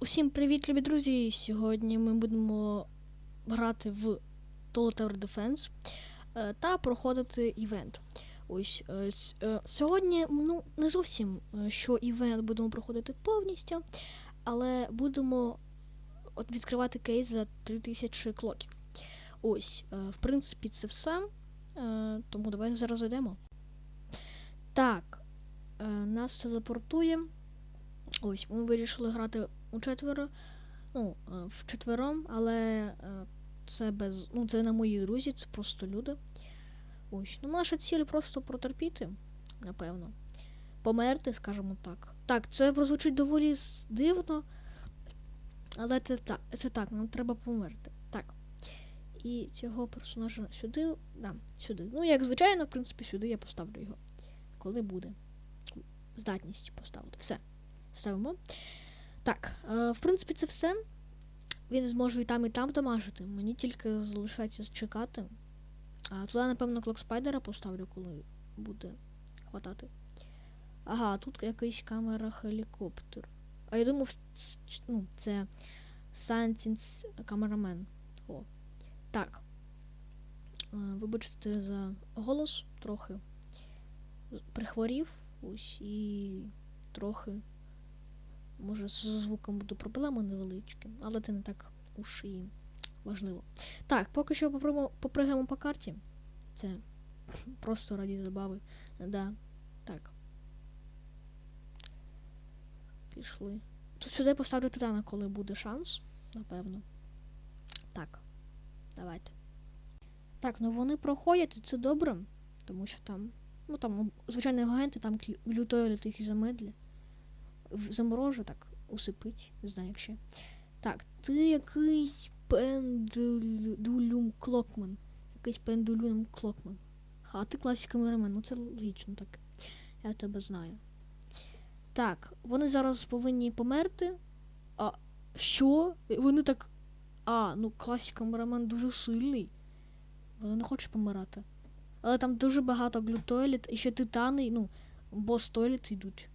Усім привіт, любі друзі! Сьогодні ми будемо грати в Total Defense е, та проходити івент. Ось е, е, сьогодні, ну, не зовсім що івент будемо проходити повністю, але будемо от відкривати кейс за 3000 клоків. Ось, в принципі, це все. Тому давайте зараз зайдемо. Так, нас телепортує. Ось, ми вирішили грати у четверо. Ну, е, в четвером, але е, це без. Ну, це не мої друзі, це просто люди. Ось. Ну, наша ціль просто протерпіти, напевно. Померти, скажімо так. Так, це прозвучить доволі дивно. Але це так, це так, нам треба померти. Так. І цього персонажа сюди. Да, сюди. Ну, як звичайно, в принципі, сюди я поставлю його. Коли буде. Здатність поставити. Все ставимо. Так, е, в принципі, це все. Він зможе і там, і там дамажити. Мені тільки залишається чекати. А туди, напевно, клок спайдера поставлю, коли буде хватати. Ага, тут якийсь камера хелікоптер. А я думав, ну, це Сантінс камерамен. О. Так. Е, Вибачте за голос трохи. Прихворів. Ось і трохи Може, з звуком будуть проблеми невеличкі, але це не так уж і важливо. Так, поки що попримо- попригаємо по карті. Це просто раді забави. Да. Так. Пішли. Тут сюди поставлю титана, коли буде шанс, напевно. Так. Давайте. Так, ну вони проходять, і це добре. Тому що там. Ну там, звичайно, агенти там лютою їх і замедлі заморожу, так, усипить, не знаю як ще. Так, ти якийсь пендулюм клокман. Якийсь пендулюм клокман. Ха, ти класик камерамен, ну це логічно так. Я тебе знаю. Так, вони зараз повинні померти. А що? Вони так. А, ну класик камерамен дуже сильний. Вони не хочуть помирати. Але там дуже багато глютойліт, і ще титани, ну, бос тойліт йдуть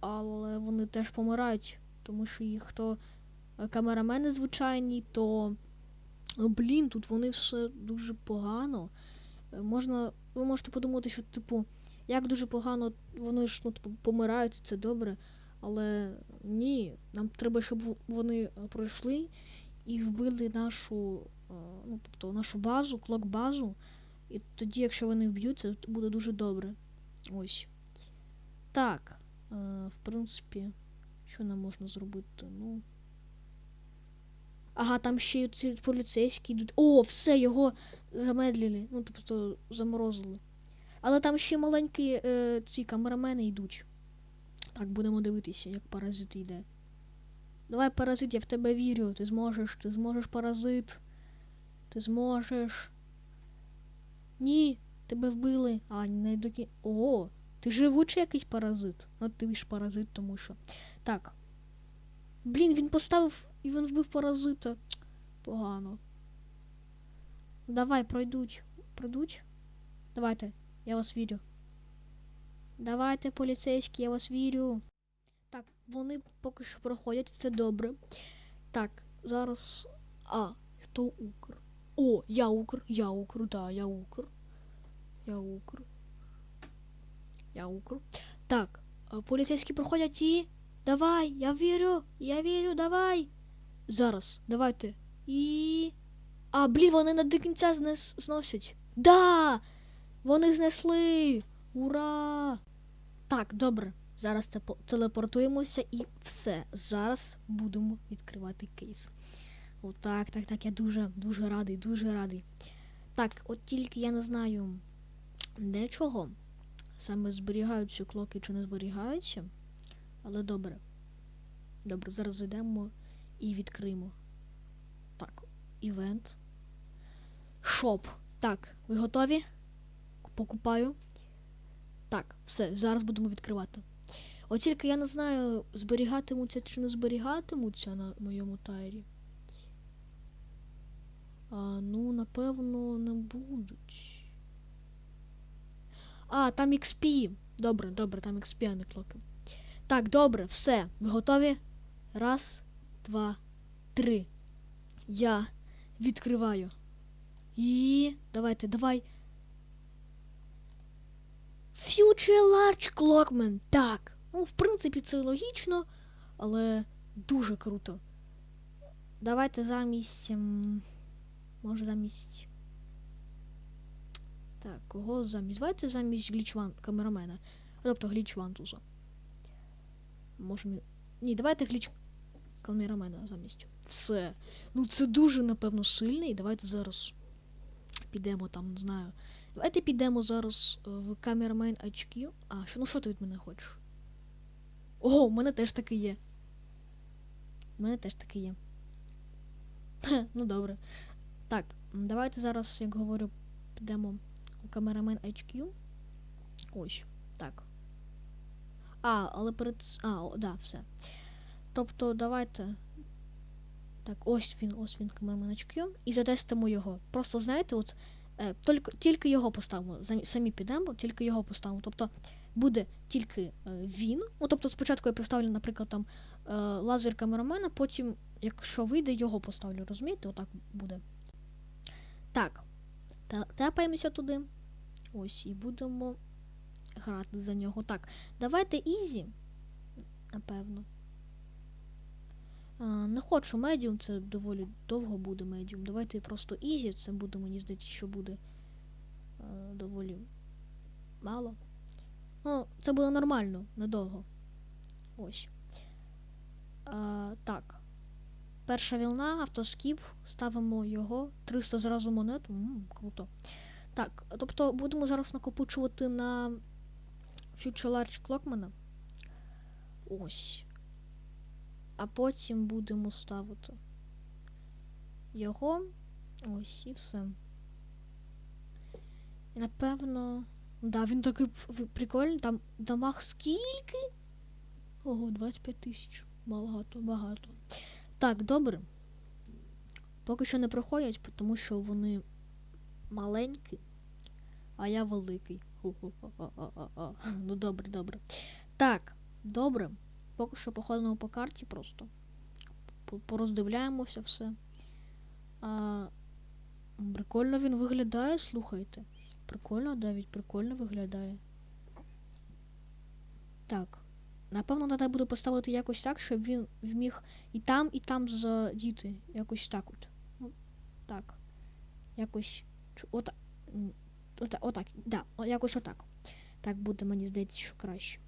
але вони теж помирають, тому що їх то е, камерамени звичайні, то ну, блін, тут вони все дуже погано. Е, Можна, ви можете подумати, що, типу, як дуже погано вони ж ну, типу, помирають, це добре. Але ні, нам треба, щоб вони е, пройшли і вбили нашу, е, ну, тобто нашу базу, клок-базу. І тоді, якщо вони вб'ються, то буде дуже добре. Ось. Так. В принципі, що нам можна зробити? Ну. Ага, там ще ці поліцейські йдуть. О, все, його замедлили. Ну, тобто заморозили. Але там ще маленькі е, ці камерамени йдуть. Так, будемо дивитися, як паразит йде. Давай, паразит, я в тебе вірю. Ти зможеш, ти зможеш, паразит. Ти зможеш. Ні, тебе вбили. А, не докі. О, ти живучий якийсь паразит. Ну, ти ж паразит, тому що. Так. Блін, він поставив і він вбив паразита. Погано. Давай, пройдуть. Пройдуть? Давайте, я вас вірю. Давайте, поліцейські, я вас вірю. Так, вони поки що проходять, це добре. Так, зараз. А, хто Укр? О, я Укр, я Укр, да, я Укр. Я Укр. Я Укр. Так, поліцейські проходять і. Давай, я вірю, я вірю, давай. Зараз, давайте. І. А, блін, вони не до кінця знес... зносять. Да! Вони знесли! Ура! Так, добре. Зараз телепортуємося і все. Зараз будемо відкривати кейс. Отак, так, так, я дуже, дуже радий, дуже радий. Так, от тільки я не знаю де чого. Саме зберігаються клоки чи не зберігаються. Але добре. Добре, зараз зайдемо і відкриємо. Так, івент. Шоп. Так, ви готові? Покупаю. Так, все, зараз будемо відкривати. От тільки я не знаю, зберігатимуться чи не зберігатимуться на моєму тайрі. А, ну, напевно, не будуть. А, там XP. Добре, добре, там XP, а не клоки. Так, добре, все. Ви готові? Раз, два, три. Я відкриваю. І. Давайте, давай. Future Large Clockman. Так. Ну, в принципі, це логічно, але дуже круто. Давайте замість. ем, Може замість. Так, кого замість? Давайте замість глічван камерамена. Тобто гліч вантуза. Може мі... Ні, давайте гліч камерамена замість. Все. Ну це дуже, напевно, сильний. Давайте зараз підемо там, не знаю. Давайте підемо зараз е, в камерамен HQ. А, що, ну що ти від мене хочеш? О, у мене теж таки є. У мене теж таки є. Хе, ну добре. Так, давайте зараз, як говорю, підемо камерамен HQ. Ось, так. А, але перед. А, о, да, все. Тобто, давайте. Так, ось він, ось він камерамен HQ. І затестимо його. Просто знаєте, от е, тільки, тільки його поставимо. Самі підемо, тільки його поставимо. Тобто буде тільки е, він. Ну, тобто, спочатку я поставлю, наприклад, там е, лазер камерамена, потім, якщо вийде, його поставлю, розумієте? Отак буде. Так. Тепаємося туди. Ось, і будемо грати за нього. Так, давайте Ізі, напевно. А, не хочу медіум, це доволі довго буде медіум. Давайте просто Ізі, це буде, мені здається, що буде е, доволі мало. Ну, це буде нормально, недовго. Ось. А, так. Перша вілна, автоскіп, ставимо його. 300 зразу монет. М, круто. Так, тобто будемо зараз накопичувати на Future Large Clockman. Ось. А потім будемо ставити його. Ось і все. І напевно. Да, він такий прикольний. Там дамаг скільки? Ого, 25 тисяч. Багато, багато. Так, добре. Поки що не проходять, тому що вони маленькі, а я великий. Ну добре, добре. Так, добре. Поки що походимо по карті просто. Пороздивляємося все. А, прикольно він виглядає, слухайте. Прикольно, навіть прикольно виглядає. Так. Напевно, треба буде поставити якось так, щоб він вміг і там, і там задіти. Якось так от. Ну, так. Якось. Ота, м, отак. Да, якось отак. Так буде, мені здається, що краще.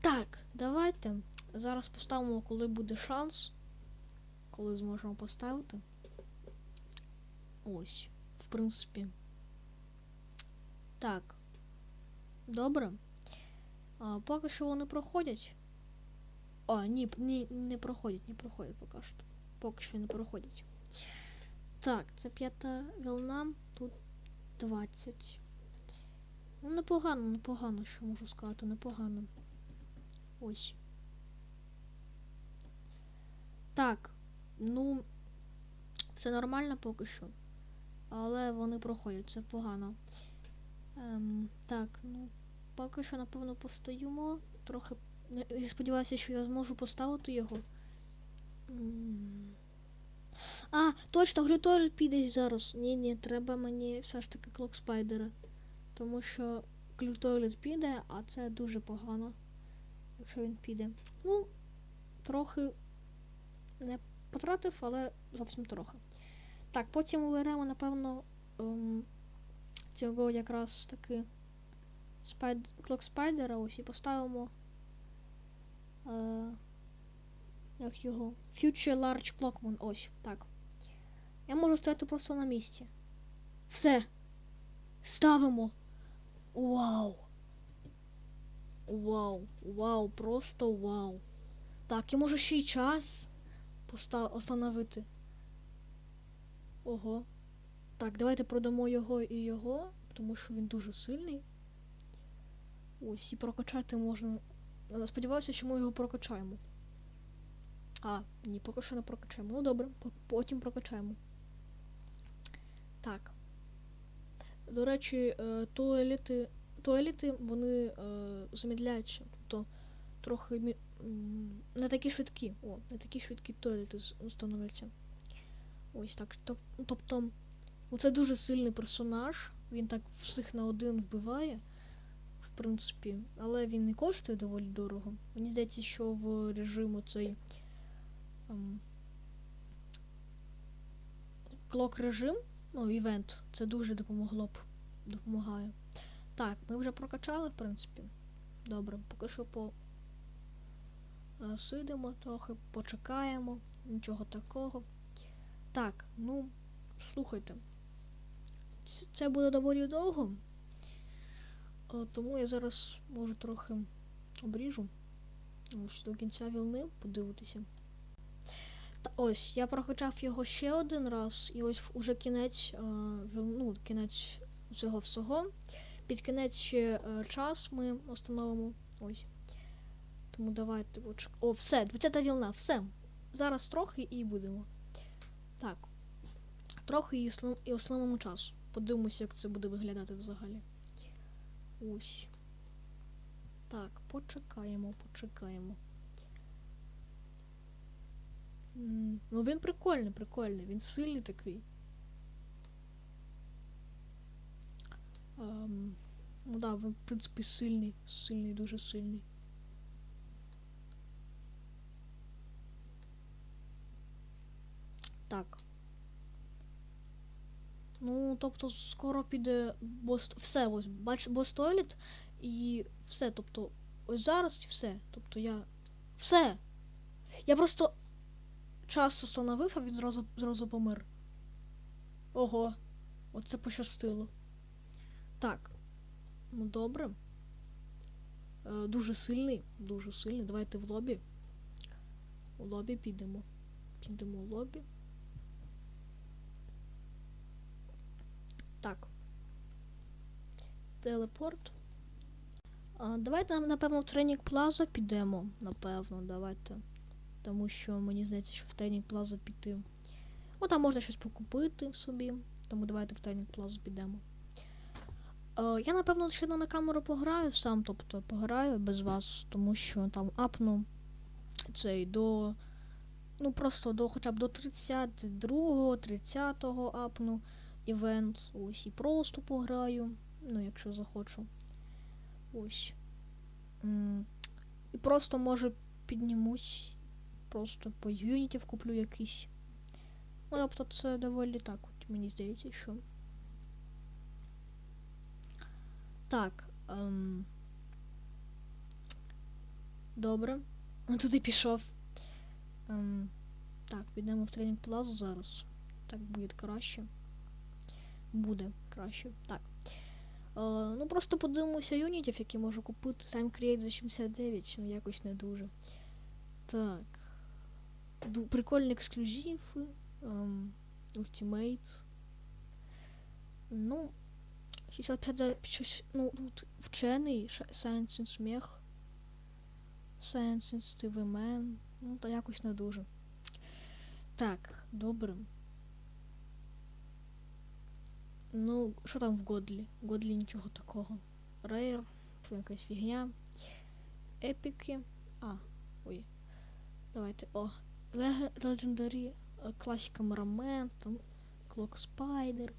Так, давайте. Зараз поставимо, коли буде шанс. Коли зможемо поставити. Ось. В принципі. Так. Добре. А, поки що вони проходять. А, ні, ні, не проходять, не проходять поки що. Поки що не проходять. Так, це п'ята волна, тут 20. Ну, непогано, непогано, що можу сказати, непогано. Ось. Так, ну, це нормально поки що. Але вони проходять, це погано. Ем, так, ну, поки що, напевно, постоїмо. Трохи. Я сподіваюся, що я зможу поставити його. А, точно, глюторит піде зараз. Ні, ні, треба мені все ж таки клок спайдера. Тому що глютойлет піде, а це дуже погано. Якщо він піде. Ну, трохи не потратив, але зовсім трохи. Так, потім беремо, напевно, ем, цього якраз таки спайд... клок спайдера ось і поставимо. Е, як його? Future Large Clockman. Ось, так. Я можу стояти просто на місці. Все. Ставимо. Вау. Вау. Вау, просто вау. Так, я можу ще й час поста- остановити. Ого. Так, давайте продамо його і його, тому що він дуже сильний. Ось, і прокачати можна. Е, Сподіваюся, що ми його прокачаємо. А, ні, поки що не прокачаємо. Ну добре, потім прокачаємо. Так. До речі, е, туалети, туалети вони е, замідляються. Тобто трохи не такі швидкі. О, не такі швидкі туалети становляться. Ось так. Тобто, це дуже сильний персонаж. Він так всіх на один вбиває, принципі, але він не коштує доволі дорого. Мені здається, що в режиму цей ем, клок режим, ну, івент, це дуже допомогло б. Допомагає. Так, ми вже прокачали, в принципі. Добре, поки що по е, сидимо трохи, почекаємо, нічого такого. Так, ну, слухайте. Це буде доволі довго. Е, Тому я зараз може трохи обріжу. Ось до кінця війни подивитися. Та ось, я прокачав його ще один раз, і ось уже кінець, е, ну, кінець цього всього. Під кінець ще е, час ми встановимо. Ось. Тому давайте. О, все, 20 вільна, все. Зараз трохи і будемо. Так. Трохи і, осло- і основному час. Подивимося, як це буде виглядати взагалі. Ось. Так, почекаємо, почекаємо. Ну він прикольний, прикольний, він сильний такий. Ем, ну да, він, в принципі, сильний, сильний, дуже сильний. Так. Ну, тобто, скоро піде бос... все, ось, бач, бос тойлет і все. Тобто, ось зараз і все. Тобто я. Все! Я просто час установив, а він зразу, зразу помер. Ого, оце пощастило. Так. Ну добре. Е, дуже сильний, дуже сильний. Давайте в лобі. У лобі підемо. Підемо у лобі. Так. Телепорт. А, давайте, напевно, в тренінг Плаза підемо. Напевно, давайте. Тому що мені здається, що в тренінг Плаза піти. Ну, там можна щось покупити собі. Тому давайте в тренінг Плазу підемо. Е, я, напевно, ще на камеру пограю сам, тобто пограю без вас, тому що там апну цей до. Ну, просто до хоча б до 32-го, 30-го апну івент. Ось і просто пограю. Ну, якщо захочу. Ось. І просто може піднімусь. Просто по юнітів куплю якийсь. Ну, тобто це доволі так, от, мені здається, що. Так. Ем... Добре. Ну, туди пішов. Ем... Так, підемо в тренінг плазу зараз. Так буде краще. Буде краще. Так. Е, ну просто подивимося юнітів, які можу купити. Time Create за 79, ну якось не дуже. Так. Ду- прикольний ексклюзив. Ем, Ultimate. Ну, 65 ну, тут вчений, Science and сміх. Science and Steve Man. Ну, та якось не дуже. Так, добре. Ну, що там в Годлі? В Годлі нічого такого. Рейр, це якась фігня. Епіки. А, ой. Давайте. О. Лег- Legendary, е, Марамен, там Клок Спайдер.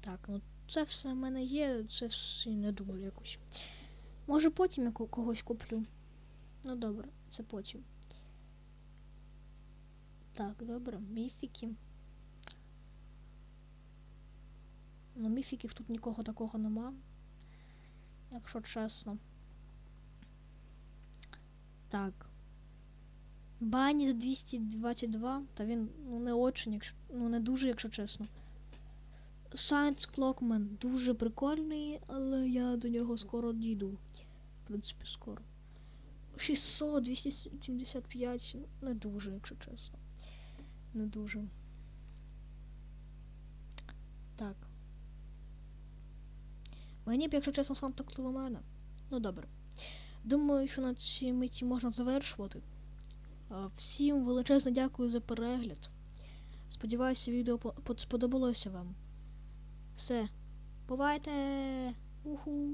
Так, ну це все в мене є, це все не дуже якось. Може потім я когось куплю. Ну добре, це потім. Так, добре, міфіки. Ну, міфіків тут нікого такого нема. Якщо чесно. Так. Бані за 222, та він ну, не очень, якщо, ну не дуже, якщо чесно. Science Clockman дуже прикольний, але я до нього скоро дійду. В принципі, скоро. 600, 275, ну, не дуже, якщо чесно. Не дуже. Так. Мені б, якщо чесно, сам Санта мене. Ну добре. Думаю, що на цій миті можна завершувати. Всім величезне дякую за перегляд. Сподіваюся, відео по- по- сподобалося вам. Все. Бувайте! Уху!